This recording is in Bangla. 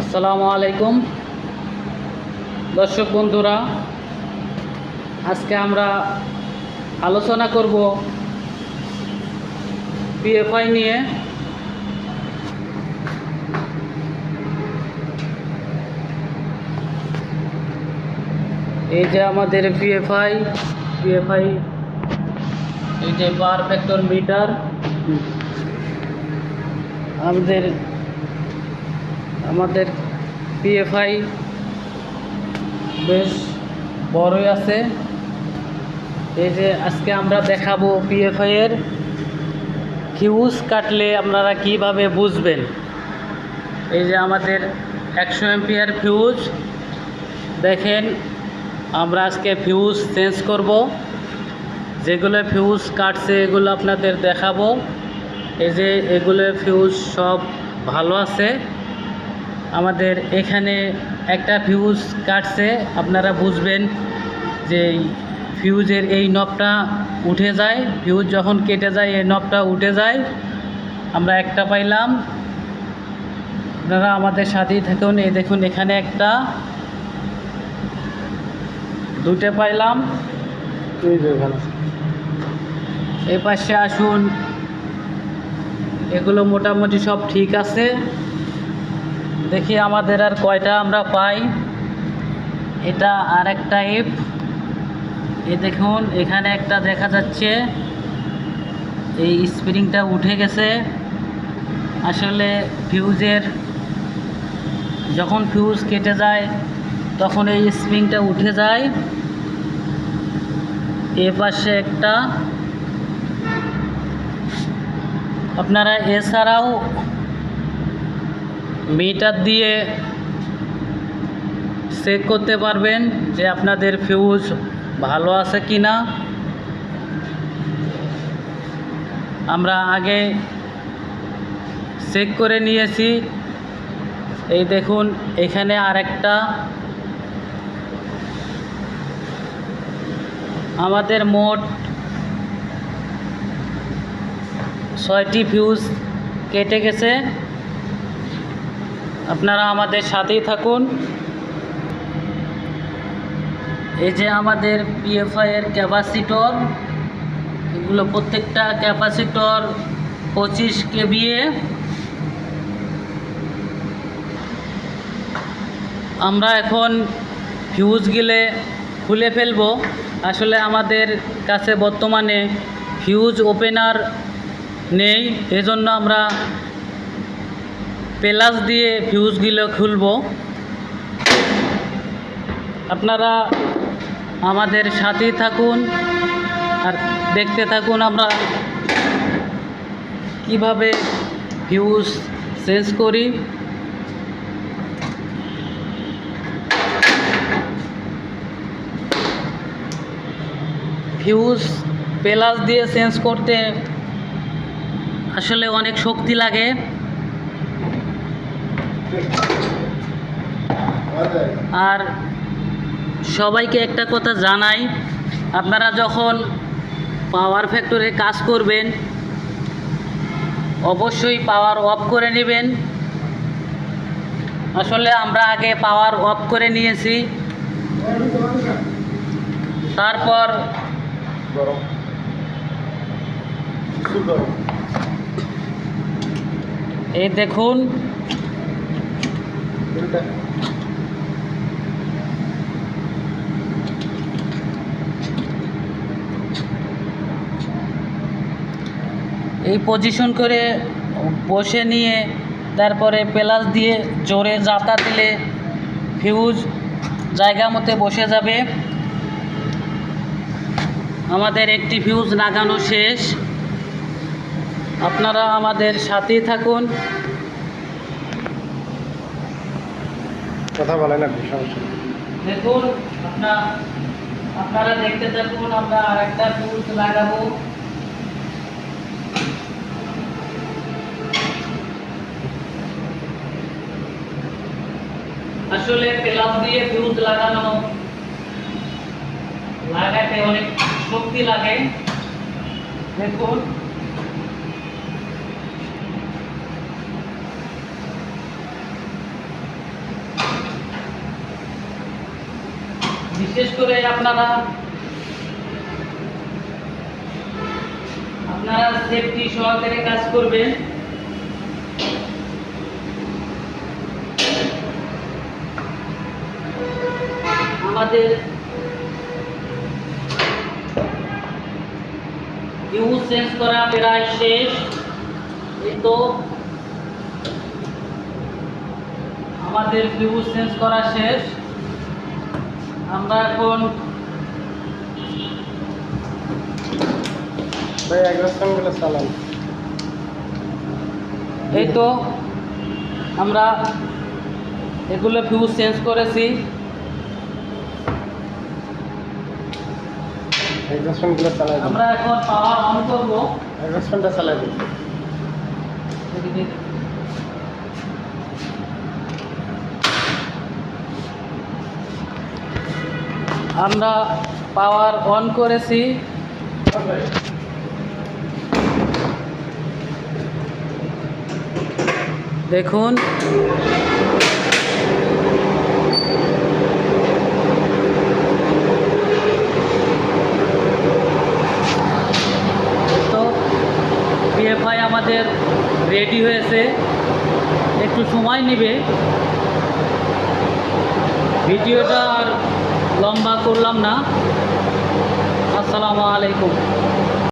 আসসালামু আলাইকুম। দর্শক বন্ধুরা, আজকে আমরা আলোচনা করব পিএফআই নিয়ে। এই যে আমাদের পিএফআই পিএফআই এই যে পার ফ্যাক্টর মিটার আমাদের আমাদের পিএফআই বেশ বড়ই আছে। এই যে আজকে আমরা দেখাবো পিএফআই এর ফিউজ কাটলে আপনারা কীভাবে বুঝবেন? এই যে আমাদের একশো এমপিয়ার ফিউজ দেখেন, আমরা আজকে ফিউজ চেঞ্জ করব। যেগুলো ফিউজ কাটছে, এগুলো আপনাদের দেখাবো। এই যে এগুলো ফিউজ সব ভালো আছে। আমাদের এখানে একটা ফিউজ কাটছে আপনারা বুঝবেন যে ফিউজের এই নবটা উঠে যায়। ফিউজ যখন কেটে যায় এই নবটা উঠে যায়। আমরা একটা পাইলাম। আপনারা আমাদের সাথেই থাকুন। এই দেখুন এখানে একটা। দুটো পাইলাম। এই পাশে আসুন। এগুলো মোটামুটি সব ঠিক আছে। দেখি আমাদের আর কয়টা আমরা পাই। এটা আর একটা এফ এ দেখুন, এখানে একটা দেখা যাচ্ছে। এই স্প্রিংটা উঠে গেছে। আসলে ফিউজের যখন ফিউজ কেটে যায়, তখন এই স্প্রিংটা উঠে যায়। এ পাশে একটা। আপনারা এছাড়াও মিটার দিয়ে চেক করতে পারবেন যে আপনাদের ফিউজ ভালো আছে কি না আমরা আগে চেক করে নিয়েছি। এই দেখুন, এখানে আরেকটা। আমাদের মোট ছয়টি ফিউজ কেটে গেছে। আপনারা আমাদের সাথেই থাকুন। এই যে আমাদের পিএফআই এর ক্যাপাসিটর, এগুলো প্রত্যেকটা ক্যাপাসিটর পঁচিশ কেবিএ আমরা এখন ফিউজ গিলে খুলে ফেলব। আসলে আমাদের কাছে বর্তমানে ফিউজ ওপেনার নেই, এজন্য আমরা পেলাস দিয়ে ফিউজগুলো খুলব। আপনারা আমাদের সাথেই থাকুন আর দেখতে থাকুন আমরা কীভাবে ফিউজ চেঞ্জ করি। ফিউজ পেলাস দিয়ে চেঞ্জ করতে আসলে অনেক শক্তি লাগে। আর সবাইকে একটা কথা জানাই, আপনারা যখন পাওয়ার ফ্যাক্টরে কাজ করবেন, অবশ্যই পাওয়ার অফ করে নেবেন। আসলে আমরা আগে পাওয়ার অফ করে নিয়েছি। তারপর এই দেখুন এই পজিশন করে বসে নিয়ে তারপরে প্লাস দিয়ে জোরে জাতা দিলে ফিউজ জায়গা মতে বসে যাবে। আমাদের একটি ফিউজ লাগানো শেষ। আপনারা আমাদের সাথেই থাকুন। কথা বলেন আপনি সমস্যা নেই। দেখুন আপনার আপনারা দেখতে থাকুন আমরা আরেকটা ফিউজ লাগাবো আসলে প্লাস দিয়ে ফিউজ লাগানো লাগাতে অনেক শক্তি লাগে দেখুন বিশেষ করে আপনারা আপনারা সেফটি সহকারে কাজ করবেন। আমাদের ফিউজ চেঞ্জ করা প্রায় শেষ। এই তো আমাদের ফিউজ চেঞ্জ করা শেষ। আমরা এখন ভাই এক্সপ্রেশনগুলো চালান এই তো আমরা এগুলো ফিউজ চেঞ্জ করেছি। চালাই আমরা এখন পাওয়ার অন করব। চালাই দিন আমরা পাওয়ার অন করেছি। দেখুন। তো পিএফআই আমাদের রেডি হয়েছে। একটু সময় নেবে। ভিডিওটা আর লম্বা করলাম না। আসসালামু আলাইকুম।